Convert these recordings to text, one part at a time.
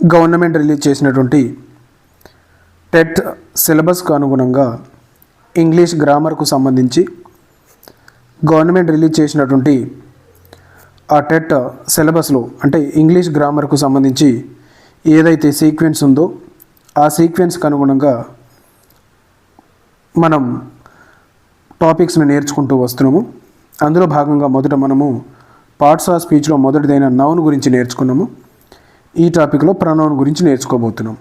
Government release చేసినటువంటి TET సిలబస్కు అనుగుణంగా ఇంగ్లీష్ గ్రామర్కు సంబంధించి గవర్నమెంట్ రిలీజ్ చేసినటువంటి ఆ టెట్ సిలబస్లో అంటే ఇంగ్లీష్ గ్రామర్కు సంబంధించి ఏదైతే సీక్వెన్స్ ఉందో ఆ సీక్వెన్స్కి అనుగుణంగా మనం టాపిక్స్ని నేర్చుకుంటూ వస్తున్నాము. అందులో భాగంగా మొదట మనము పార్ట్స్ ఆఫ్ స్పీచ్లో మొదటిదైన నౌన్ గురించి నేర్చుకున్నాము. ఈ టాపిక్లో ప్రనౌన్ గురించి నేర్చుకోబోతున్నాం.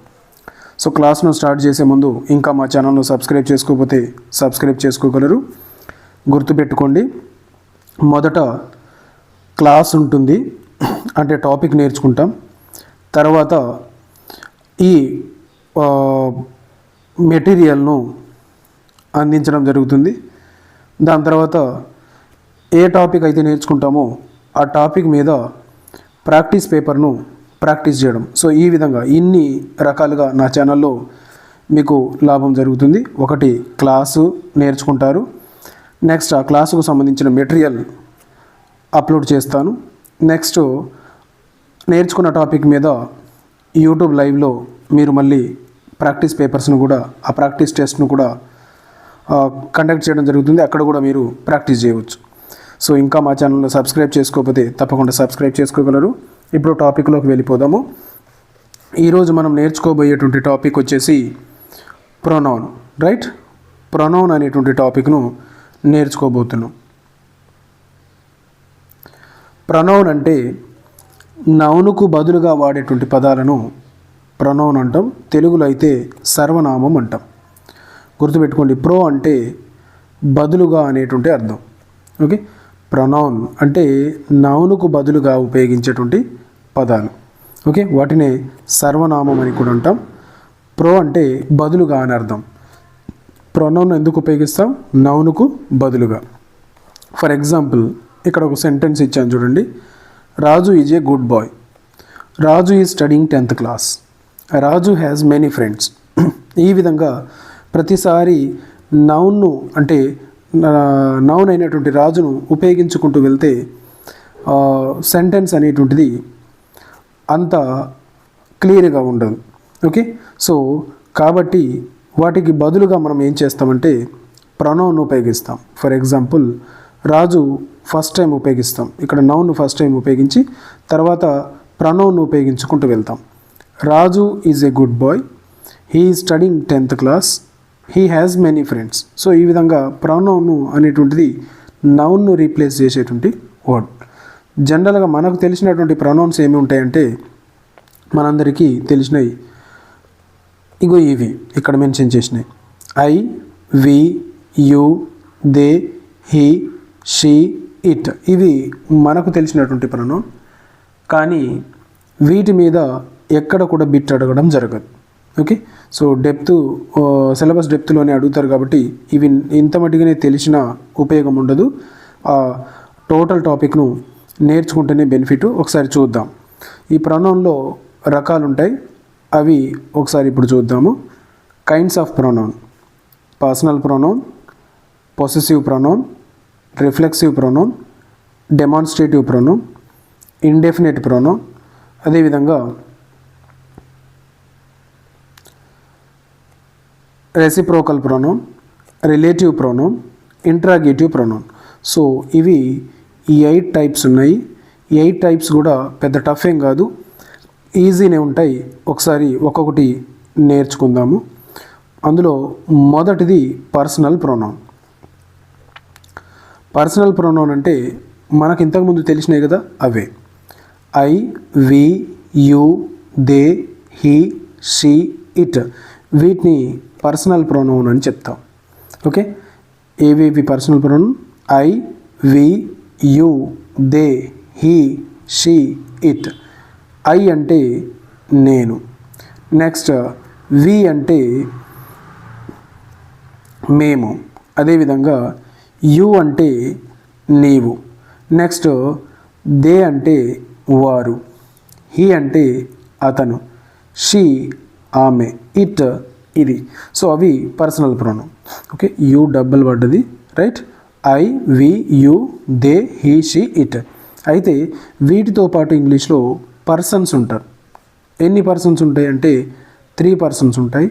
సో క్లాస్ను స్టార్ట్ చేసే ముందు ఇంకా మా ఛానల్ను సబ్స్క్రైబ్ చేసుకోకపోతే సబ్స్క్రైబ్ చేసుకోగలరు. గుర్తుపెట్టుకోండి మొదట క్లాస్ ఉంటుంది అంటే టాపిక్ నేర్చుకుంటాం. తర్వాత ఈ మెటీరియల్ను అందించడం జరుగుతుంది. దాని తర్వాత ఏ టాపిక్ అయితే నేర్చుకుంటామో ఆ టాపిక్ మీద ప్రాక్టీస్ పేపర్ను ప్రాక్టీస్ చేయడం. సో ఈ విధంగా ఇన్ని రకాలుగా నా ఛానల్లో మీకు లాభం జరుగుతుంది. ఒకటి క్లాసు నేర్చుకుంటారు. నెక్స్ట్ ఆ క్లాసుకు సంబంధించిన మెటీరియల్ అప్లోడ్ చేస్తాను. నెక్స్ట్ నేర్చుకున్న టాపిక్ మీద యూట్యూబ్ లైవ్లో మీరు మళ్ళీ ప్రాక్టీస్ పేపర్స్ను కూడా ఆ ప్రాక్టీస్ టెస్ట్ను కూడా కండక్ట్ చేయడం జరుగుతుంది. అక్కడ కూడా మీరు ప్రాక్టీస్ చేయవచ్చు. సో ఇంకా మా ఛానల్లో సబ్స్క్రైబ్ చేసుకోకపోతే తప్పకుండా సబ్స్క్రైబ్ చేసుకోగలరు. ఇప్పుడు టాపిక్లోకి వెళ్ళిపోదాము. ఈరోజు మనం నేర్చుకోబోయేటువంటి టాపిక్ వచ్చేసి ప్రొనౌన్ రైట్ ప్రొనౌన్ అనేటువంటి టాపిక్ను నేర్చుకోబోతున్నాం. ప్రొనౌన్ అంటే నౌనుకు బదులుగా వాడేటువంటి పదాలను ప్రొనౌన్ అంటాం. తెలుగులో అయితే సర్వనామం అంటాం. గుర్తుపెట్టుకోండి ప్రో అంటే బదులుగా అనేటువంటి అర్థం. ఓకే? ప్రొనౌన్ అంటే నౌనుకు బదులుగా ఉపయోగించేటువంటి పదాలు. ఓకే? వాటినే సర్వనామం అని కూడా అంటాం. ప్రో అంటే బదులుగా అని అర్థం. ప్రొనౌన్ ఎందుకు ఉపయోగిస్తాం? నౌనుకు బదులుగా. ఫర్ ఎగ్జాంపుల్ ఇక్కడ ఒక సెంటెన్స్ ఇచ్చాను చూడండి. Raju is a good boy. Raju is studying tenth class. Raju has many friends. ఈ విధంగా ప్రతిసారి నౌన్ను అంటే నౌన్ అయినటువంటి రాజును ఉపయోగించుకుంటూ వెళ్తే సెంటెన్స్ అనేటువంటిది అంత క్లియర్గా ఉండదు. ఓకే? సో కాబట్టి వాటికి బదులుగా మనం ఏం చేస్తామంటే ప్రొనౌన్ ఉపయోగిస్తాం. For example Raju first time ఉపయోగిస్తాం. ఇక్కడ నౌన్ ఫస్ట్ టైం ఉపయోగించి తర్వాత ప్రొనౌన్ ఉపయోగించుకుంటూ వెళ్తాం. Raju is a good boy. He studying tenth class. He has many friends. So ఈ విధంగా ప్రొనౌన్ అనేటువంటిది నౌన్ను రీప్లేస్ చేసేటువంటి వర్డ్. జనరల్గా మనకు తెలిసినటువంటి ప్రొనౌన్స్ ఏమి ఉంటాయంటే మనందరికీ తెలిసినవి. ఇగో ఇవి ఇక్కడ మెన్షన్ చేసినాయి I we you they he she it. ఇవి మనకు తెలిసినటువంటి ప్రొనౌన్. కానీ వీటి మీద ఎక్కడ కూడా బిట్ అడగడం జరగదు. ఓకే? సో డెప్త్ సిలబస్ డెప్త్లోనే అడుగుతారు కాబట్టి ఇవి ఇంత మటుగానే తెలిసిన ఉపయోగం ఉండదు. ఆ టోటల్ టాపిక్ను నేర్చుకుంటేనే బెనిఫిట్. ఒకసారి చూద్దాం. ఈ ప్రొనౌన్లో రకాలు ఉంటాయి అవి ఒకసారి ఇప్పుడు చూద్దాము. Kinds of pronoun personal pronoun possessive pronoun reflexive pronoun demonstrative pronoun indefinite pronoun అదేవిధంగా reciprocal pronoun relative pronoun interrogative pronoun so ఇవి ఈ ఎయిట్ టైప్స్ ఉన్నాయి. ఎయిట్ టైప్స్ కూడా పెద్ద టఫ్ ఏం కాదు. ఈజీనే ఉంటాయి. ఒకసారి ఒక్కొక్కటి నేర్చుకుందాము. అందులో మొదటిది పర్సనల్ ప్రొనౌన్. పర్సనల్ ప్రొనౌన్ అంటే మనకు ఇంతకుముందు తెలిసినాయి కదా అవే. I we you they he she it వీటిని పర్సనల్ ప్రొనౌన్ అని చెప్తాం. ఓకే? ఏవేవి personal pronoun? I we you they he she it. I అంటే నేను. నెక్స్ట్ వి అంటే మేము. అదేవిధంగా యు అంటే నీవు. నెక్స్ట్ దే అంటే వారు. హీ అంటే అతను. షీ ఆమె. ఇట్ ఇది. సో అవి పర్సనల్ ప్రొనౌన్. ఓకే యూ డబ్బులు పడ్డది right? I we you they he she it. అయితే వీటితో పాటు ఇంగ్లీష్లో పర్సన్స్ ఉంటారు. ఎన్ని పర్సన్స్ ఉంటాయి అంటే త్రీ పర్సన్స్ ఉంటాయి.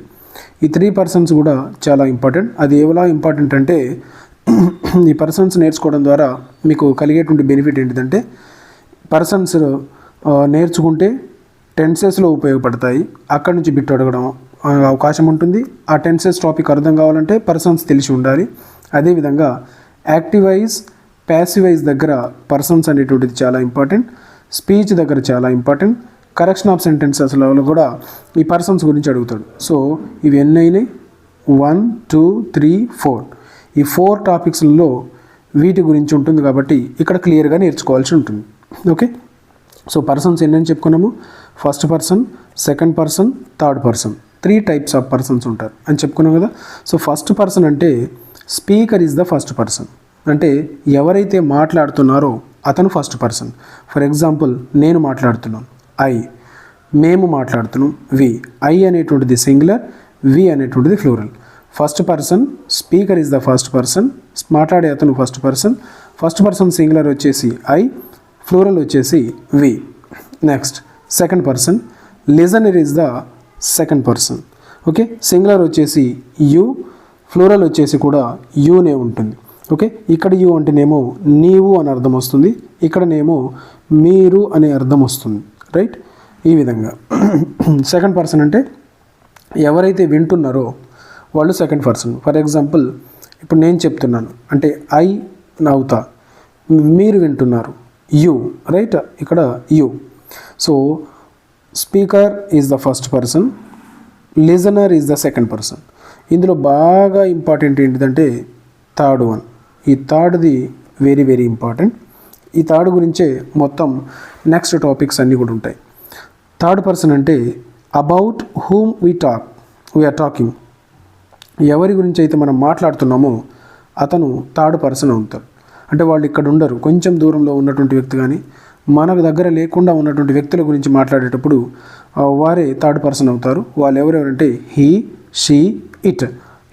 ఈ త్రీ పర్సన్స్ కూడా చాలా ఇంపార్టెంట్. అది ఎలా ఇంపార్టెంట్ అంటే ఈ పర్సన్స్ నేర్చుకోవడం ద్వారా మీకు కలిగేటువంటి బెనిఫిట్ ఏంటిదంటే పర్సన్స్ నేర్చుకుంటే టెన్సెస్లో ఉపయోగపడతాయి. అక్కడి నుంచి బిట్ అడగడం అవకాశం ఉంటుంది. ఆ టెన్సెస్ టాపిక్ అర్థం కావాలంటే పర్సన్స్ తెలిసి ఉండాలి. అదేవిధంగా యాక్టివైజ్ ప్యాసివైజ్ దగ్గర పర్సన్స్ అనేటువంటిది చాలా ఇంపార్టెంట్. స్పీచ్ దగ్గర చాలా ఇంపార్టెంట్. కరెక్షన్ ఆఫ్ సెంటెన్సెస్లో కూడా ఈ పర్సన్స్ గురించి అడుగుతాడు. సో ఇవి ఎన్ని అయినాయి? One two three four. ఈ ఫోర్ టాపిక్స్లో వీటి గురించి ఉంటుంది కాబట్టి ఇక్కడ క్లియర్గా నేర్చుకోవాల్సి ఉంటుంది. ఓకే? సో పర్సన్స్ ఎన్నని చెప్పుకున్నాము? First person second person third person. Three types of persons ఉంటారు అని చెప్పుకున్నాం కదా. సో ఫస్ట్ పర్సన్ అంటే speaker is the first person. అంటే ఎవరైతే మాట్లాడుతున్నారో అతను ఫస్ట్ పర్సన్. ఫర్ ఎగ్జాంపుల్ నేను మాట్లాడుతున్నాను ఐ. మేము మాట్లాడుతున్నాం. వి. ఐ అనేటువంటిది సింగులర్ వి అనేటువంటిది plural. First person speaker is the first person మాట్లాడే అతను first person. First person singular వచ్చేసి ఐ ఫ్లూరల్ వచ్చేసి we. Next second person listener is the second person. Okay? Singular వచ్చేసి యూ ఫ్లోరల్ వచ్చేసి కూడా యూనే ఉంటుంది. ఓకే ఇక్కడ యు అంటేనేమో నీవు అని అర్థం వస్తుంది. ఇక్కడనేమో మీరు అనే అర్థం వస్తుంది. రైట్ ఈ విధంగా. సెకండ్ పర్సన్ అంటే ఎవరైతే వింటున్నారో వాళ్ళు సెకండ్ పర్సన్ ఫర్ ఎగ్జాంపుల్ ఇప్పుడు నేను చెప్తున్నాను. అంటే ఐ నవ్వుతా. మీరు వింటున్నారు. యు రైట్ ఇక్కడ you so speaker is the first person listener is the second person ఇందులో బాగా ఇంపార్టెంట్ ఏంటిదంటే థర్డ్ వన్. ఈ థర్డ్ది వెరీ వెరీ ఇంపార్టెంట్ ఈ థర్డ్ గురించే మొత్తం నెక్స్ట్ టాపిక్స్ అన్నీ కూడా ఉంటాయి. థర్డ్ పర్సన్ అంటే about whom we talk we're talking ఎవరి గురించి అయితే మనం మాట్లాడుతున్నామో అతను థర్డ్ పర్సన్ అవుతారు అంటే వాళ్ళు ఇక్కడ ఉండరు. కొంచెం దూరంలో ఉన్నటువంటి వ్యక్తి కానీ మనకు దగ్గర లేకుండా ఉన్నటువంటి వ్యక్తుల గురించి మాట్లాడేటప్పుడు వారే థర్డ్ పర్సన్ అవుతారు. వాళ్ళు ఎవరెవరంటే హీ షీ ఇట్.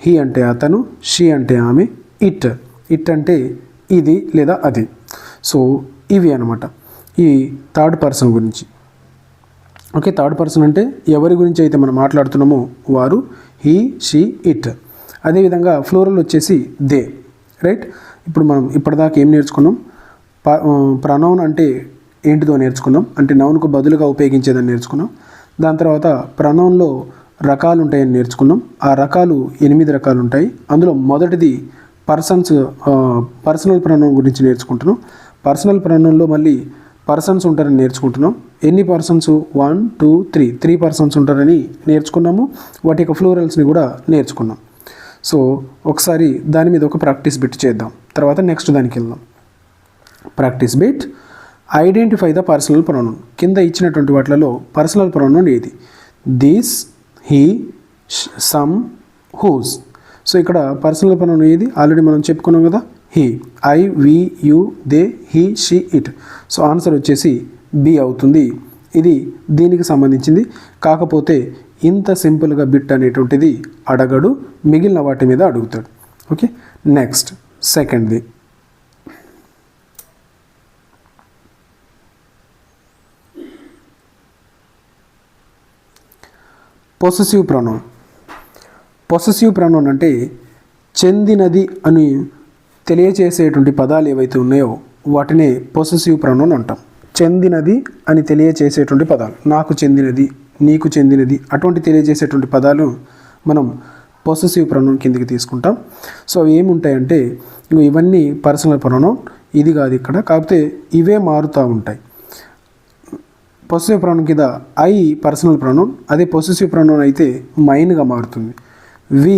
హీ అంటే అతను షీ అంటే ఆమె ఇట్. ఇట్ అంటే ఇది లేదా అది. సో ఇవి అనమాట ఈ థర్డ్ పర్సన్ గురించి. ఓకే థర్డ్ పర్సన్ అంటే ఎవరి గురించి అయితే మనం మాట్లాడుతున్నామో వారు హీ షీ ఇట్. అదేవిధంగా ఫ్లోరల్ వచ్చేసి దే. రైట్? ఇప్పుడు మనం ఇప్పటిదాకా ఏం నేర్చుకున్నాం? ప్రనౌన్ అంటే ఏంటిదో నేర్చుకున్నాం. అంటే నౌన్కు బదులుగా ఉపయోగించేదని నేర్చుకున్నాం. దాని తర్వాత ప్రనౌన్లో రకాలు ఉంటాయని నేర్చుకున్నాం. ఆ రకాలు ఎనిమిది రకాలు ఉంటాయి అందులో మొదటిది పర్సన్స్ పర్సనల్ ప్రాణం గురించి నేర్చుకుంటున్నాం. పర్సనల్ ప్రాణంలో మళ్ళీ పర్సన్స్ ఉంటారని నేర్చుకుంటున్నాం. ఎన్ని persons? One two three. Three persons ఉంటారని నేర్చుకున్నాము. వాటి యొక్క ఫ్లోరల్స్ని కూడా నేర్చుకున్నాం. సో ఒకసారి దాని మీద ఒక ప్రాక్టీస్ బిట్ చేద్దాం. తర్వాత నెక్స్ట్ దానికి వెళ్దాం. Practice bit identify the personal pronoun కింద ఇచ్చినటువంటి వాటిలలో పర్సనల్ ప్రొనౌన్ ఏది? This he some whose. So ఇక్కడ పర్సనల్ పనం ఏది? ఆల్రెడీ మనం చెప్పుకున్నాం కదా. He I we you they he she it. So answer వచ్చేసి బి అవుతుంది. ఇది దీనికి సంబంధించింది. కాకపోతే ఇంత సింపుల్గా బిట్ అనేటువంటిది అడగడు మిగిలిన వాటి మీద అడుగుతాడు. ఓకే? నెక్స్ట్ సెకండ్ది పొసెసివ్ ప్రొనౌన్ పొసెసివ్ ప్రొనౌన్ అంటే చెందినది అని తెలియచేసేటువంటి పదాలు ఏవైతే ఉన్నాయో వాటినే పొసెసివ్ ప్రొనౌన్ అంటాం. చెందినది అని తెలియచేసేటువంటి పదాలు. నాకు చెందినది నీకు చెందినది అటువంటి తెలియజేసేటువంటి పదాలు మనం పొసెసివ్ ప్రొనౌన్ కిందికి తీసుకుంటాం. సో అవి ఏముంటాయంటే ఇవన్నీ పర్సనల్ ప్రొనౌన్ ఇది కాదు ఇక్కడ. కాకపోతే ఇవే మారుతూ ఉంటాయి. పొసెసివ్ ప్రొనౌన్ కింద ఐ పర్సనల్ ప్రొనౌన్ అదే పొసెసివ్ ప్రొనౌన్ అయితే మైన్గా మారుతుంది. వి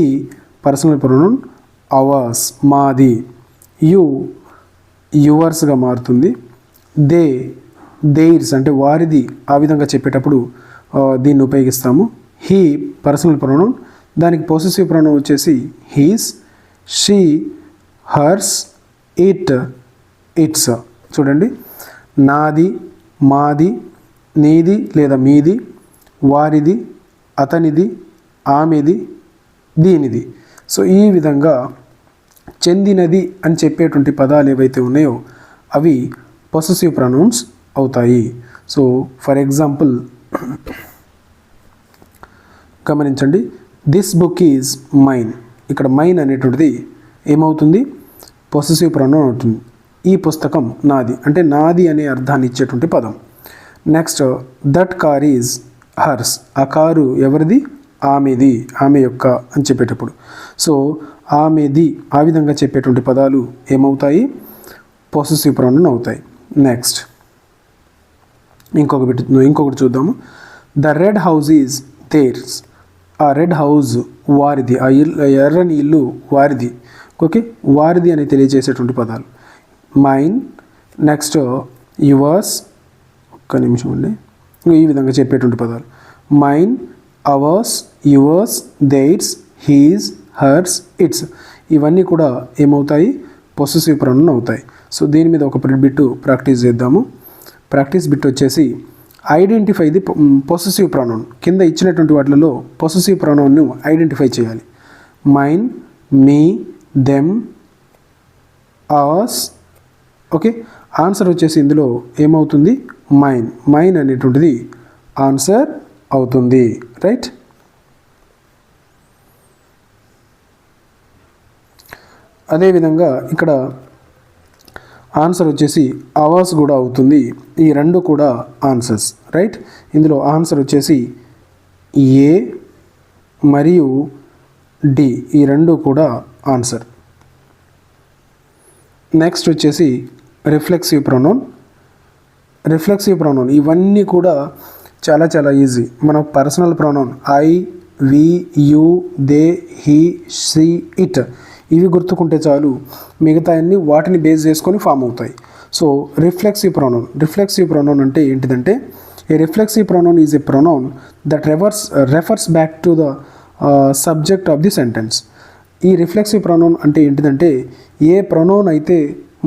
పర్సనల్ ప్రొనౌన్ అవర్స్ మాది యు యువర్స్గా మారుతుంది. దే దేర్స్ అంటే వారిది ఆ విధంగా చెప్పేటప్పుడు దీన్ని ఉపయోగిస్తాము. హీ పర్సనల్ ప్రొనౌన్ దానికి పొసెసివ్ ప్రొనౌన్ వచ్చేసి his she hers it its చూడండి. నాది మాది నీది లేదా మీది వారిది అతనిది ఆమెది దీనిది. సో ఈ విధంగా చెందినది అని చెప్పేటువంటి పదాలు ఏవైతే ఉన్నాయో అవి పొసెసివ్ ప్రొనౌన్స్ అవుతాయి. సో ఫర్ ఎగ్జాంపుల్ గమనించండి. దిస్ బుక్ ఈజ్ మైన్ ఇక్కడ మైన్ అనేటువంటిది ఏమవుతుంది? పొసెసివ్ ప్రొనౌన్ అవుతుంది. ఈ పుస్తకం నాది. అంటే నాది అనే అర్థాన్ని ఇచ్చేటువంటి పదం. Next that car is hers ఆ కారు ఎవరిది? ఆమెది. ఆమె యొక్క అని చెప్పేటప్పుడు. సో ఆమెది. ఆ విధంగా చెప్పేటువంటి పదాలు ఏమవుతాయి? పొసెసివ్ ప్రొనౌన్ అవుతాయి. నెక్స్ట్ ఇంకొక ఇంకొకటి చూద్దాము. The red house is theirs ఆ రెడ్ హౌస్ వారిది. ఆ ఇల్లు ఎర్రని ఇల్లు వారిది. ఓకే వారిది అని తెలియజేసేటువంటి పదాలు. మైన్ నెక్స్ట్ యువర్స్ ఒక్క నిమిషం అండి ఈ విధంగా చెప్పేటువంటి పదాలు. Mine ours yours theirs his hers its ఇవన్నీ కూడా ఏమవుతాయి? పొసెసివ్ ప్రణం అవుతాయి. సో దీని మీద ఒక బిట్టు ప్రాక్టీస్ చేద్దాము. ప్రాక్టీస్ బిట్ వచ్చేసి ఐడెంటిఫై ది పొసెసివ్ ప్రొనౌన్. కింద ఇచ్చినటువంటి వాటిలలో పొసెసివ్ ప్రొనౌన్ను ఐడెంటిఫై చేయాలి. Mine me them ours okay? Answer వచ్చేసి ఇందులో ఏమవుతుంది? మైన్ మైన్ అనేటువంటిది ఆన్సర్ అవుతుంది. రైట్ అదేవిధంగా ఇక్కడ ఆన్సర్ వచ్చేసి అవర్స్ కూడా అవుతుంది. ఈ రెండు కూడా ఆన్సర్స్ రైట్ ఇందులో ఆన్సర్ వచ్చేసి ఏ మరియు డి ఈ రెండు కూడా ఆన్సర్ నెక్స్ట్ వచ్చేసి రిఫ్లెక్సివ్ ప్రొనౌన్ రిఫ్లెక్సివ్ ప్రొనౌన్ ఇవన్నీ కూడా చాలా చాలా ఈజీ మన personal pronoun I we you they he she it ఇవి గుర్తుకుంటే చాలు. మిగతా అన్ని వాటిని బేస్ చేసుకొని ఫామ్ అవుతాయి. So reflexive pronoun reflexive pronoun uh, అంటే ఏంటిదంటే a reflexive pronoun is a pronoun that reverse refers back to the subject of the sentence ఈ రిఫ్లెక్సివ్ ప్రొనౌన్ అంటే ఏంటిదంటే ఏ ప్రొనౌన్ అయితే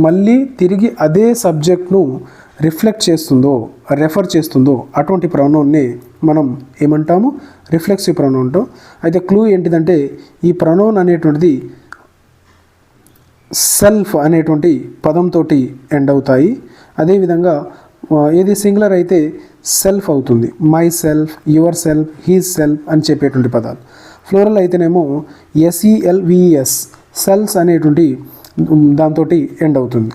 మళ్ళీ తిరిగి అదే సబ్జెక్ట్ను రిఫ్లెక్ట్ చేస్తుందో రెఫర్ చేస్తుందో అటువంటి ప్రొనౌన్నే మనం ఏమంటాము? రిఫ్లెక్సివ్ ప్రొనౌన్ అంటాం. అయితే క్లూ ఏంటిదంటే ఈ ప్రొనౌన్ అనేటువంటిది సెల్ఫ్ అనేటువంటి పదంతో ఎండ్ అవుతాయి. అదేవిధంగా ఏది సింగులర్ అయితే సెల్ఫ్ అవుతుంది. Myself yourself his self అని చెప్పేటువంటి పదాలు. ఫ్లోరల్ అయితేనేమో ఎస్ఈఎల్విఎస్ సెల్స్ అనేటువంటి దాంతో ఎండ్ అవుతుంది.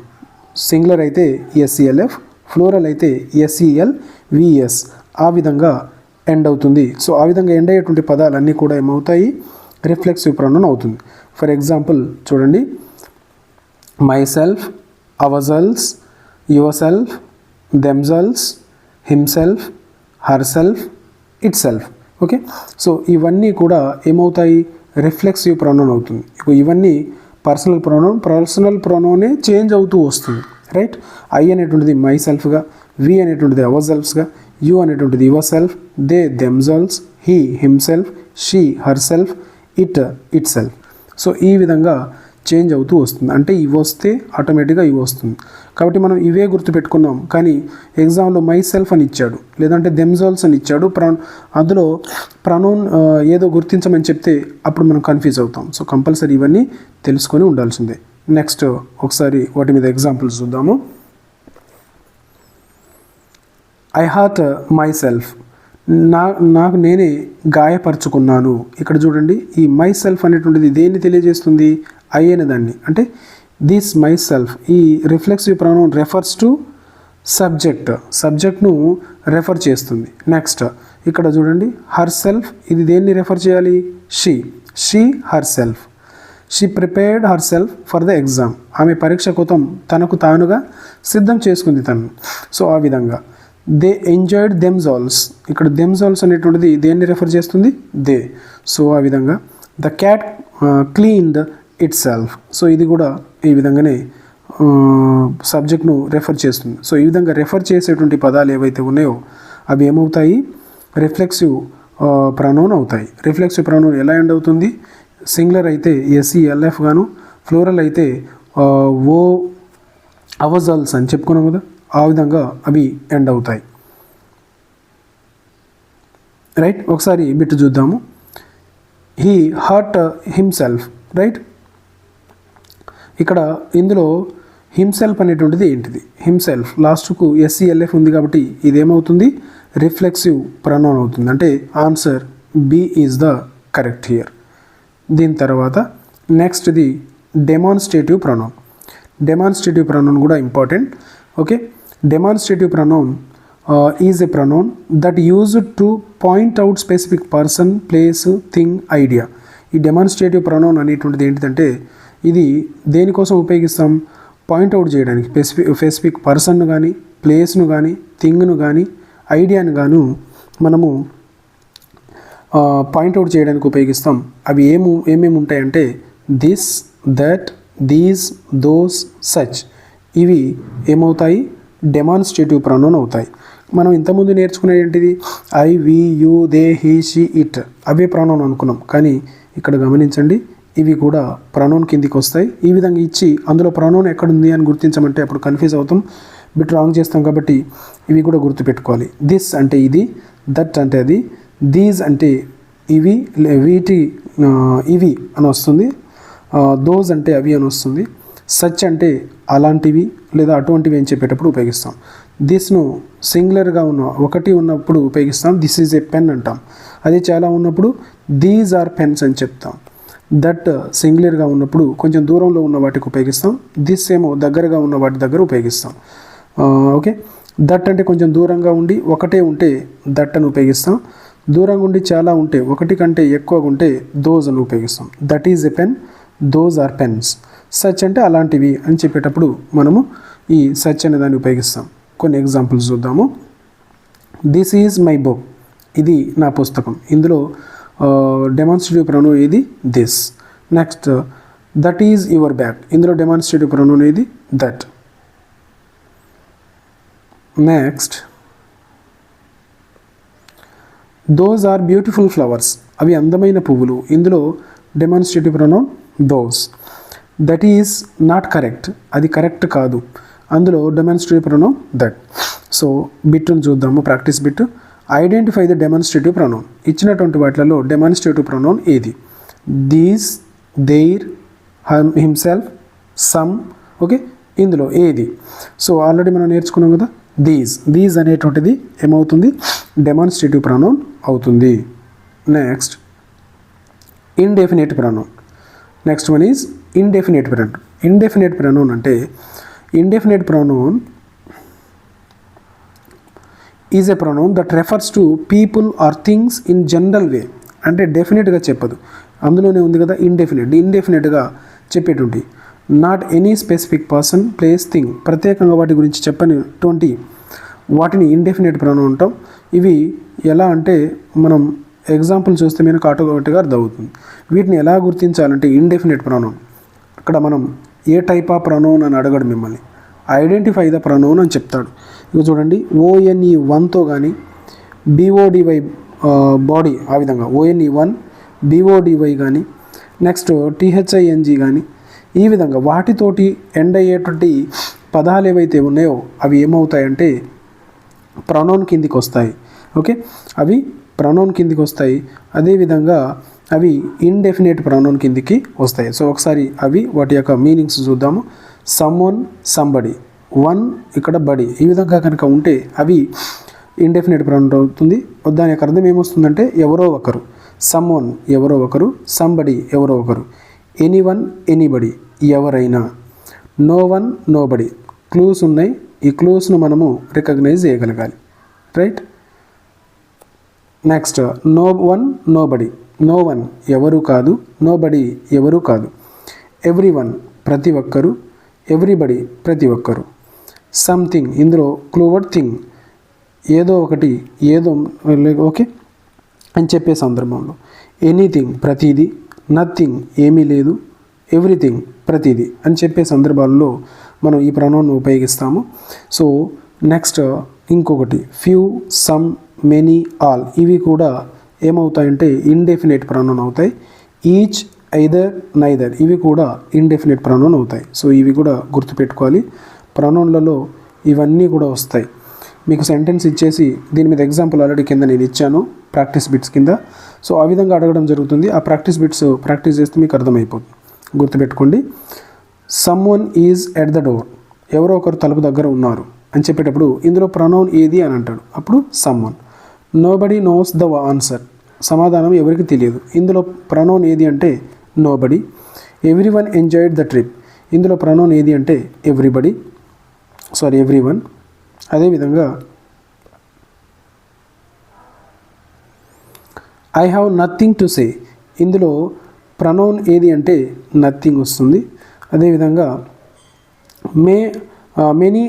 సింగులర్ అయితే S E L F plural అయితే S E L V S ఆ విధంగా ఎండ్ అవుతుంది. సో ఆ విధంగా ఎండ్ అయ్యేటువంటి పదాలన్నీ కూడా ఏమవుతాయి రిఫ్లెక్సివ్ ప్రొనౌన్ అవుతుంది. ఫర్ ఎగ్జాంపుల్ చూడండి. Myself ourself yourself himself herself itself okay so ఇవన్నీ కూడా ఏమవుతాయి రిఫ్లెక్సివ్ ప్రొనౌన్ అవుతుంది. ఇవన్నీ పర్సనల్ ప్రొనౌన్ పర్సనల్ ప్రొనౌనే చేంజ్ అవుతూ వస్తుంది. రైట్ ఐ అనేటువంటిది మై సెల్ఫ్గా వి అనేటువంటిది అవర్ సెల్ఫ్స్గా యు అనేటువంటిది yourself they themselves he himself she herself it itself so ఈ విధంగా చేంజ్ అవుతూ వస్తుంది. అంటే ఇవి వస్తే ఆటోమేటిక్గా ఇవి వస్తుంది. కాబట్టి మనం ఇవే గుర్తుపెట్టుకున్నాం. కానీ ఎగ్జామ్లో మై సెల్ఫ్ అని ఇచ్చాడు. లేదంటే దెమ్జోల్స్ అని ఇచ్చాడు. ప్ర అందులో ప్రనౌన్ ఏదో గుర్తించమని చెప్తే అప్పుడు మనం కన్ఫ్యూజ్ అవుతాం. సో కంపల్సరీ ఇవన్నీ తెలుసుకొని ఉండాల్సిందే. నెక్స్ట్ ఒకసారి వాటి మీద ఎగ్జాంపుల్స్ చూద్దాము. ఐ హార్ట్ మై సెల్ఫ్ నా నాకు నేనే గాయపరుచుకున్నాను. ఇక్కడ చూడండి ఈ మై సెల్ఫ్ అనేటువంటిది దేన్ని తెలియజేస్తుంది? ఐ అనే దాన్ని. అంటే దిస్ మై సెల్ఫ్ ఈ reflexive pronoun refers to subject సబ్జెక్ట్ను refer చేస్తుంది. నెక్స్ట్ ఇక్కడ చూడండి హర్ సెల్ఫ్ ఇది దేన్ని రెఫర్ చేయాలి? She she herself she prepared herself for the exam ఆమె పరీక్ష కోసం తనకు తానుగా సిద్ధం చేసుకుంది తను. సో ఆ విధంగా. దే ఎంజాయిడ్ దెమ్జాల్స్ ఇక్కడ దెమ్జాల్స్ అనేటువంటిది దేన్ని రెఫర్ చేస్తుంది? దే సో ఆ విధంగా. The cat cleaned itself so ఇది కూడా ఈ విధంగానే సబ్జెక్ట్ను రెఫర్ చేస్తుంది. సో ఈ విధంగా రెఫర్ చేసేటువంటి పదాలు ఏవైతే ఉన్నాయో అవి ఏమవుతాయి? రిఫ్లెక్సివ్ ప్రనౌన్ అవుతాయి. రిఫ్లెక్సివ్ ప్రనౌన్ ఎలా ఎండ్ అవుతుంది? సింగులర్ అయితే ఎస్ఈ ఎల్ఎఫ్ గాను ఫ్లోరల్ అయితే ఓ అవజల్స్ అని చెప్పుకున్నాం కదా ఆ విధంగా అవి ఎండ్ అవుతాయి. రైట్ ఒకసారి బిట్టు చూద్దాము. హీ హర్ట్ హిమ్సెల్ఫ్ రైట్ ఇక్కడ ఇందులో హిమ్సెల్ఫ్ అనేటువంటిది ఏంటిది? హిమ్సెల్ఫ్ లాస్ట్కు ఎస్సీఎల్ఎఫ్ ఉంది కాబట్టి ఇదేమవుతుంది? రిఫ్లెక్సివ్ ప్రనౌన్ అవుతుంది. అంటే answer B is the correct here దీని తర్వాత నెక్స్ట్ది డెమాన్స్ట్రేటివ్ ప్రొనౌన్ డెమాన్స్ట్రేటివ్ ప్రొనౌన్ కూడా important okay demonstrative pronoun is a pronoun that use to point out specific person place thing idea ఈ డెమాన్స్ట్రేటివ్ ప్రొనౌన్ అనేటువంటిది ఏంటిదంటే ఇది దేనికోసం ఉపయోగిస్తాం? పాయింట్ అవుట్ చేయడానికి. స్పెసిఫిక్ స్పెసిఫిక్ పర్సన్ను కానీ ప్లేస్ను కానీ థింగ్ను కానీ ఐడియాను గాను మనము పాయింట్అవుట్ చేయడానికి ఉపయోగిస్తాం. అవి ఏము ఏమేమి ఉంటాయంటే this that these those such ఇవి ఏమవుతాయి? డెమాన్స్ట్రేటివ్ ప్రొనౌన్ అవుతాయి. మనం ఇంతకుముందు నేర్చుకునే ఏంటిది I we you they he she it away pronoun అనుకున్నాం. కానీ ఇక్కడ గమనించండి ఇవి కూడా ప్రొనౌన్ కిందికి వస్తాయి. ఈ విధంగా ఇచ్చి అందులో ప్రొనౌన్ ఎక్కడుంది అని గుర్తించమంటే అప్పుడు కన్ఫ్యూజ్ అవుతాం. బిట్ రాంగ్ చేస్తాం కాబట్టి ఇవి కూడా గుర్తుపెట్టుకోవాలి. దిస్ అంటే ఇది దట్ అంటే అది దీస్ అంటే ఇవి లే- వీటి ఇవి అని వస్తుంది. దోస్ అంటే అవి అని వస్తుంది. సచ్ అంటే అలాంటివి లేదా అటువంటివి అని చెప్పేటప్పుడు ఉపయోగిస్తాం. దిస్ను సింగులర్గా ఉన్న ఒకటి ఉన్నప్పుడు ఉపయోగిస్తాం. దిస్ ఈజ్ ఏ పెన్ అంటాం. అదే చాలా ఉన్నప్పుడు దీస్ ఆర్ పెన్స్ అని చెప్తాం. దట్ సింగులర్గా ఉన్నప్పుడు కొంచెం దూరంలో ఉన్న వాటికి ఉపయోగిస్తాం. దిస్ ఏమో దగ్గరగా ఉన్న వాటి దగ్గర ఉపయోగిస్తాం. ఓకే దట్ అంటే కొంచెం దూరంగా ఉండి ఒకటే ఉంటే దట్ అని ఉపయోగిస్తాం. దూరంగా ఉండి చాలా ఉంటే ఒకటి కంటే ఎక్కువగా ఉంటే దోజ్ అని ఉపయోగిస్తాం. That is a pen those are pens such అంటే అలాంటివి అని చెప్పేటప్పుడు మనము ఈ సచ్ అనే దాన్ని ఉపయోగిస్తాం. కొన్ని ఎగ్జాంపుల్స్ చూద్దాము. దిస్ ఈజ్ మై బుక్ ఇది నా పుస్తకం. ఇందులో డెమాన్స్ట్రేటివ్ ప్రొనౌన్ ఏది? This next that is your bag ఇందులో డెమాన్స్ట్రేటివ్ ప్రొనౌన్ ఏది? That next those are beautiful flowers అవి అందమైన పువ్వులు. ఇందులో demonstrative pronoun those that is not correct అది కరెక్ట్ కాదు. అందులో డెమాన్స్ట్రేటివ్ ప్రొనౌన్ దట్ సో బిట్ను చూద్దాము. Practice bit identify the demonstrative pronoun ఇచ్చినటువంటి వాటిలలో డెమాన్స్ట్రేటివ్ ప్రొనౌన్ ఏది? These there himself some okay ఇందులో ఏది? సో ఆల్రెడీ మనం నేర్చుకున్నాం కదా? దీస్ దీస్ అనేటువంటిది ఏమవుతుంది? డెమాన్స్ట్రేటివ్ ప్రొనౌన్ అవుతుంది. Next indefinite pronoun next one is indefinite pronoun indefinite pronoun అంటే indefinite pronoun is a pronoun that refers to people or things in general way అంటే డెఫినెట్గా చెప్పదు. అందులోనే ఉంది కదా ఇండెఫినెట్ ఇండెఫినెట్గా చెప్పేటువంటి not any specific person place thing ప్రత్యేకంగా వాటి గురించి చెప్పనిటువంటి వాటిని ఇండెఫినెట్ ప్రణం అంటాం. ఇవి ఎలా అంటే మనం ఎగ్జాంపుల్ చూస్తే మీకు ఆటోమేటిక్గా అర్థమవుతుంది. వీటిని ఎలా గుర్తించాలంటే ఇండెఫినెట్ ప్రొనౌన్ అక్కడ మనం ఏ టైప్ ఆఫ్ ప్రొనౌన్ అని అడగడు మిమ్మల్ని. ఐడెంటిఫై ద ప్రొనౌన్ అని చెప్తాడు. ఇక చూడండి ఓఎన్ఈ వన్తో కానీ బీఓడివై బాడీ ఆ విధంగా. ఓఎన్ఈ వన్ బీఓడివై కానీ నెక్స్ట్ టీహెచ్ఐఎన్జీ కానీ ఈ విధంగా వాటితోటి ఎండ్ అయ్యేటువంటి పదాలు ఏవైతే ఉన్నాయో అవి ఏమవుతాయంటే ప్రొనౌన్ కిందికి వస్తాయి. ఓకే? అవి ప్రొనౌన్ కిందికి వస్తాయి. అదేవిధంగా అవి ఇండెఫినేట్ ప్రొనౌన్ కిందికి వస్తాయి. సో ఒకసారి అవి వాటి యొక్క మీనింగ్స్ చూద్దాము. సమ్మోన్ సంబడి వన్ ఇక్కడ బడి ఈ విధంగా కనుక ఉంటే అవి ఇండెఫినేట్ ప్రొనౌన్ అవుతుంది. దాని యొక్క అర్థం ఏమొస్తుందంటే ఎవరో ఒకరు. సమ్మోన్ ఎవరో ఒకరు. సంబడి ఎవరో ఒకరు. ఎనీ వన్ ఎనీబడి ఎవరైనా. No one nobody. క్లూస్ ఉన్నాయి. ఈ క్లూస్ను మనము రికగ్నైజ్ చేయగలగాలి. Right? Next no one nobody. No one ఎవరు కాదు నోబడి ఎవరు కాదు. ఎవ్రీ వన్ ప్రతి ఒక్కరు ఎవ్రీబడి ప్రతి ఒక్కరు. సంథింగ్ ఇందులో క్లూవర్డ్ థింగ్. ఏదో ఒకటి ఏదో ఓకే? అని చెప్పే సందర్భంలో. ఎనీథింగ్ ప్రతిదీ నథింగ్ ఏమీ లేదు ఎవ్రీథింగ్ ప్రతిదీ అని చెప్పే సందర్భాల్లో మనం ఈ ప్రణోన్ను ఉపయోగిస్తాము. సో నెక్స్ట్ ఇంకొకటి. ఫ్యూ సమ్ మెనీ ఆల్ ఇవి కూడా ఏమవుతాయంటే ఇండెఫినెట్ ప్రనౌన్ అవుతాయి. ఈచ్ ఐదర్ నైదర్ ఇవి కూడా ఇండెఫినెట్ ప్రనౌన్ అవుతాయి. సో ఇవి కూడా గుర్తుపెట్టుకోవాలి. ప్రనౌన్లలో ఇవన్నీ కూడా వస్తాయి. మీకు సెంటెన్స్ ఇచ్చేసి దీని మీద ఎగ్జాంపుల్ ఆల్రెడీ కింద నేను ఇచ్చాను ప్రాక్టీస్ బిట్స్ కింద. సో ఆ విధంగా అడగడం జరుగుతుంది. ఆ ప్రాక్టీస్ బిట్స్ ప్రాక్టీస్ చేస్తే మీకు అర్థమైపోతుంది. గుర్తుపెట్టుకోండి. Someone is at the door ఎవరో ఒకరు తలుపు దగ్గర ఉన్నారు అని చెప్పేటప్పుడు ఇందులో ప్రొనౌన్ ఏది అని అంటాడు. అప్పుడు someone nobody knows the answer సమాధానం ఎవరికి తెలియదు. ఇందులో ప్రనౌన్ ఏది అంటే nobody everyone enjoyed the trip ఇందులో ప్రనౌన్ ఏది అంటే ఎవ్రీబడి సారీ ఎవ్రీ వన్ అదేవిధంగా I have nothing to say ఇందులో ప్రనౌన్ ఏది అంటే నథింగ్ వస్తుంది. అదేవిధంగా may many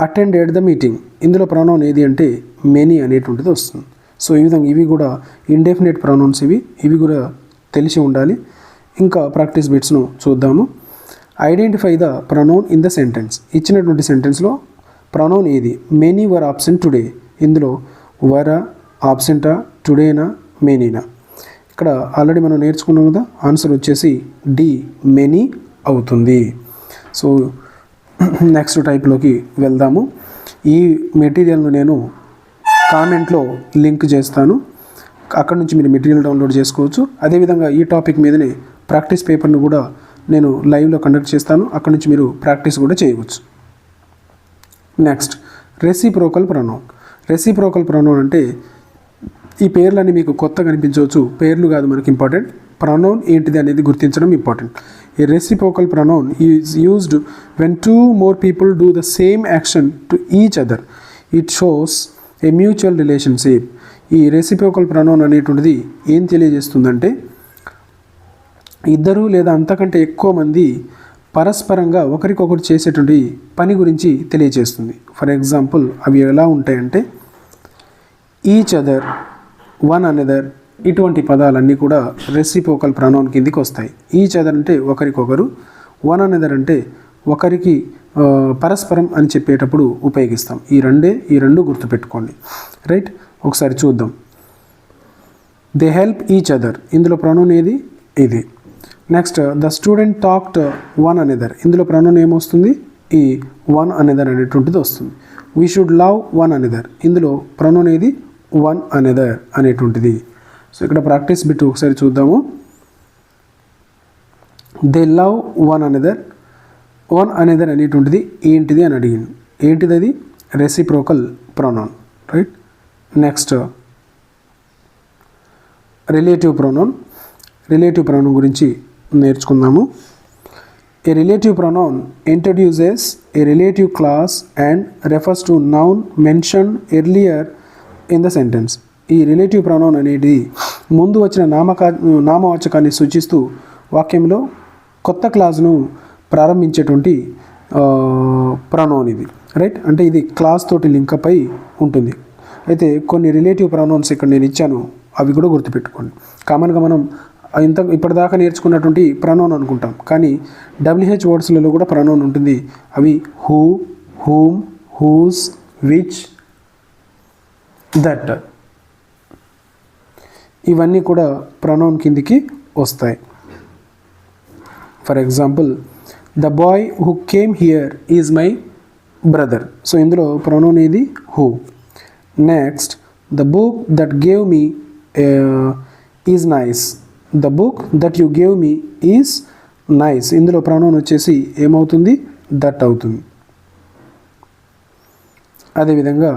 attended the meeting ఇందులో ప్రనౌన్ ఏది అంటే మెనీ అనేటువంటిది వస్తుంది. సో ఈ విధంగా ఇవి కూడా ఇండెఫినెట్ ప్రొనౌన్స్ ఇవి. ఇవి కూడా తెలిసి ఉండాలి. ఇంకా ప్రాక్టీస్ బిట్స్ను చూద్దాము. Identify the pronoun in the sentence ఇచ్చినటువంటి సెంటెన్స్లో ప్రొనౌన్ ఏది? మెనీ వర్ ఆబ్సెంట్ టుడే ఇందులో వర ఆబ్సెంటా టుడేనా మెనీనా. ఇక్కడ ఆల్రెడీ మనం నేర్చుకున్నాం కదా ఆన్సర్ వచ్చేసి డి మెనీ అవుతుంది. సో నెక్స్ట్ టైప్లోకి వెళ్దాము. ఈ మెటీరియల్ను నేను కామెంట్లో లింక్ చేస్తాను. అక్కడ నుంచి మీరు మెటీరియల్ డౌన్లోడ్ చేసుకోవచ్చు. అదేవిధంగా ఈ టాపిక్ మీదనే ప్రాక్టీస్ పేపర్ను కూడా నేను లైవ్లో కండక్ట్ చేస్తాను. అక్కడ నుంచి మీరు ప్రాక్టీస్ కూడా చేయవచ్చు. Next reciprocal pronoun reciprocal pronoun అంటే ఈ పేర్లన్నీ మీకు కొత్త కనిపించవచ్చు. పేర్లు కాదు మనకి ఇంపార్టెంట్. ప్రనౌన్ ఏంటిది అనేది గుర్తించడం important. A reciprocal pronoun is used when two more people do the same action to each other it shows a mutual relationship ఈ రెసిపోకల్ ప్రనౌన్ అనేటువంటిది ఏం తెలియజేస్తుందంటే ఇద్దరు లేదా అంతకంటే ఎక్కువ మంది పరస్పరంగా ఒకరికొకరు చేసేటువంటి పని గురించి తెలియజేస్తుంది. ఫర్ ఎగ్జాంపుల్ అవి ఎలా ఉంటాయంటే ఈచ్ అదర్ వన్ అనదర్ ఇటువంటి పదాలన్నీ కూడా రెసిపోకల్ ప్రనౌన్ కిందికి వస్తాయి ఈచ్ అదర్ అంటే ఒకరికొకరు వన్ అనదర్ అంటే ఒకరికి పరస్పరం అని చెప్పేటప్పుడు ఉపయోగిస్తాం. ఈ రెండే ఈ రెండు గుర్తుపెట్టుకోండి. రైట్? ఒకసారి చూద్దాం. దే హెల్ప్ ఈచ్ అదర్ ఇందులో ప్రొనౌన్ ఏది? ఇది. Next the student talked one another ఇందులో ప్రొనౌన్ ఏమొస్తుంది? ఈ వన్ అనదర్ అనేటువంటిది వస్తుంది. We should love one another ఇందులో ప్రొనౌన్ ఏది? వన్ అనదర్ అనేటువంటిది. సో ఇక్కడ ప్రాక్టీస్ బిట్ ఒకసారి చూద్దాము. They love one another one another అనేటువంటిది ఏంటిది అని అడిగింది. ఏంటిది అది reciprocal pronoun right next relative pronoun relative pronoun గురించి నేర్చుకుందాము. A relative pronoun introduces a relative clause and refers to noun mention earlier in the sentence ఈ రిలేటివ్ ప్రొనౌన్ అనేది ముందు వచ్చిన నామకా నామవాచకాన్ని సూచిస్తూ వాక్యంలో కొత్త క్లాజ్ను ప్రారంభించేటువంటి ప్రొనౌన్ ఇది. రైట్ అంటే ఇది క్లాస్ తోటి లింకప్ అయి ఉంటుంది. అయితే కొన్ని రిలేటివ్ ప్రొనౌన్స్ ఇక్కడ నేను ఇచ్చాను. అవి కూడా గుర్తుపెట్టుకోండి. కామన్గా మనం ఇంత ఇప్పటిదాకా నేర్చుకున్నటువంటి ప్రనౌన్ అనుకుంటాం. కానీ డబ్ల్యూహెచ్ వర్డ్స్లలో కూడా ప్రనౌన్ ఉంటుంది. అవి who whom whose which that ఇవన్నీ కూడా ప్రనౌన్ కిందికి వస్తాయి. For example the boy who came here is my brother so ఇందులో ప్రొనౌన్ ఏది? Who next the book that gave me is nice the book that you gave me is nice ఇందులో pronoun వచ్చేసి ఏమవుతుంది? That అవుతుంది. అదేవిధంగా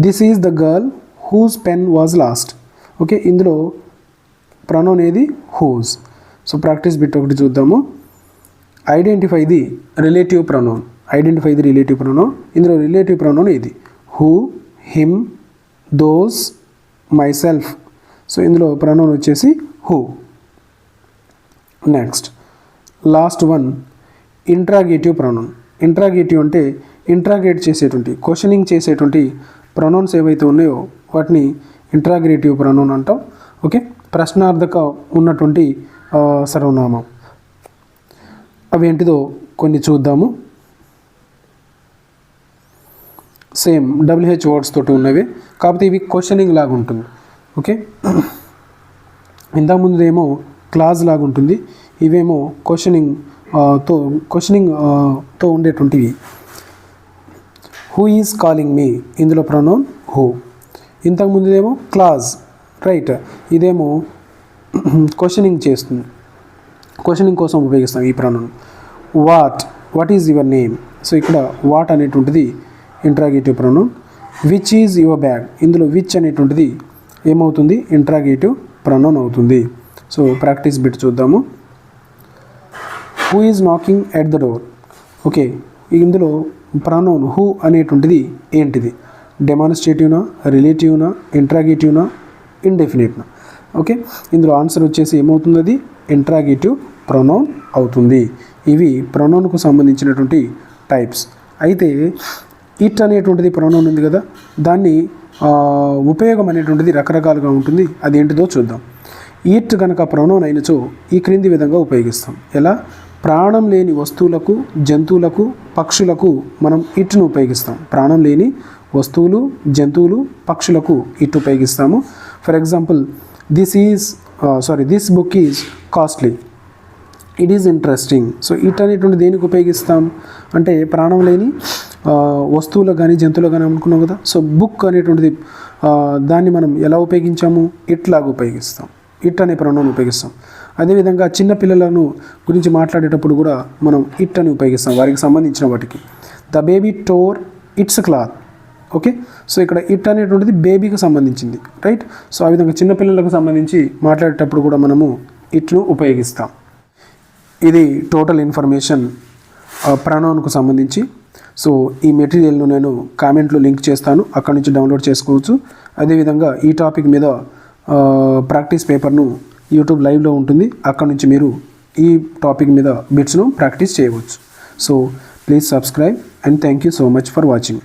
this is the girl whose pen was lost okay ఇందులో pronoun ఏది? Whose so practice bit ఒకటి చూద్దాము. Identify the relative pronoun identify the relative pronoun ఇందులో రిలేటివ్ ప్రొనౌన్ ఇది who him those myself so ఇందులో ప్రొనౌన్ వచ్చేసి who next last one interrogative pronoun interrogative అంటే interrogate చేసేటువంటి క్వశ్చనింగ్ చేసేటువంటి ప్రొనౌన్స్ ఏవైతే ఉన్నాయో వాటిని ఇంట్రాగ్రేటివ్ ప్రొనౌన్ అంటాం. ఓకే? ప్రశ్నార్థక ఉన్నటువంటి సర్వనామం. అవి ఏంటిదో కొన్ని చూద్దాము. సేమ్ డబ్ల్యూహెచ్ వర్డ్స్ తోటి ఉన్నవి. కాకపోతే ఇవి క్వశ్చనింగ్ లాగా ఉంటుంది. ఓకే? ఇంతకుముందు ఏమో క్లాజ్ లాగా ఉంటుంది. ఇవేమో క్వశ్చనింగ్తో క్వశ్చనింగ్తో ఉండేటువంటివి. హూ ఈజ్ కాలింగ్ మీ ఇందులో ప్రొనౌన్ హూ ఇంతకుముందు ఏమో క్లాజ్ రైట్ ఇదేమో క్వశ్చనింగ్ చేస్తుంది. క్వశ్చనింగ్ కోసం ఉపయోగిస్తాం ఈ pronoun what what is your name so ఇక్కడ వాట్ అనేటువంటిది interrogative pronoun which is your bag ఇందులో విచ్ అనేటువంటిది ఏమవుతుంది? ఇంట్రాగేటివ్ ప్రొనౌన్ అవుతుంది. సో ప్రాక్టీస్ బిట్ చూద్దాము. Who is knocking at the door okay ఇందులో ప్రనౌన్ హూ అనేటువంటిది ఏంటిది? డెమానిస్ట్రేటివ్నా? రిలేటివ్నా? ఇంట్రాగేటివ్నా? ఇండెఫినెట్నా? ఓకే? ఇందులో ఆన్సర్ వచ్చేసి ఏమవుతుంది అది ఇంట్రాగేటివ్ ప్రొనౌన్ అవుతుంది. ఇవి ప్రొనౌన్కు సంబంధించినటువంటి టైప్స్. అయితే ఇట్ అనేటువంటిది ప్రొనౌన్ ఉంది కదా? దాన్ని ఉపయోగం అనేటువంటిది రకరకాలుగా ఉంటుంది. అదేంటిదో చూద్దాం. ఈట్ కనుక ప్రొనౌన్ అయినచో ఈ క్రింది విధంగా ఉపయోగిస్తాం. ఎలా? ప్రాణం లేని వస్తువులకు జంతువులకు పక్షులకు మనం ఇట్ను ఉపయోగిస్తాం. ప్రాణం లేని వస్తువులు జంతువులు పక్షులకు ఇట్ ఉపయోగిస్తాము. For example this is sorry this book is costly it is interesting so it అనేటువంటి దేనికి ఉపయోగిస్తాం? అంటే ప్రాణం లేని uh, వస్తువులు కానీ జంతువులు కానీ అనుకున్నాం కదా. సో బుక్ అనేటువంటిది uh, దాన్ని మనం ఎలా ఉపయోగించాము? ఇట్లాగా ఉపయోగిస్తాం. ఇట్ అనే ప్రాణాన్ని ఉపయోగిస్తాం. అదేవిధంగా చిన్నపిల్లలను గురించి మాట్లాడేటప్పుడు కూడా మనం ఇట్ అని ఉపయోగిస్తాం. వారికి సంబంధించిన వాటికి. The baby tore its cloth. Okay? So ఇక్కడ ఇట్ అనేటువంటిది బేబీకి సంబంధించింది. రైట్? సో ఆ విధంగా చిన్నపిల్లలకు సంబంధించి మాట్లాడేటప్పుడు కూడా మనము ఇట్ను ఉపయోగిస్తాం. ఇది టోటల్ ఇన్ఫర్మేషన్ ప్రణౌన్కు సంబంధించి. సో ఈ మెటీరియల్ను నేను కామెంట్లో లింక్ చేస్తాను. అక్కడి నుంచి డౌన్లోడ్ చేసుకోవచ్చు. అదేవిధంగా ఈ టాపిక్ మీద ప్రాక్టీస్ పేపర్ను యూట్యూబ్ లైవ్లో ఉంటుంది. అక్కడ నుంచి మీరు ఈ టాపిక్ మీద బిట్స్ను ప్రాక్టీస్ చేయవచ్చు. So please subscribe and thank you so much for watching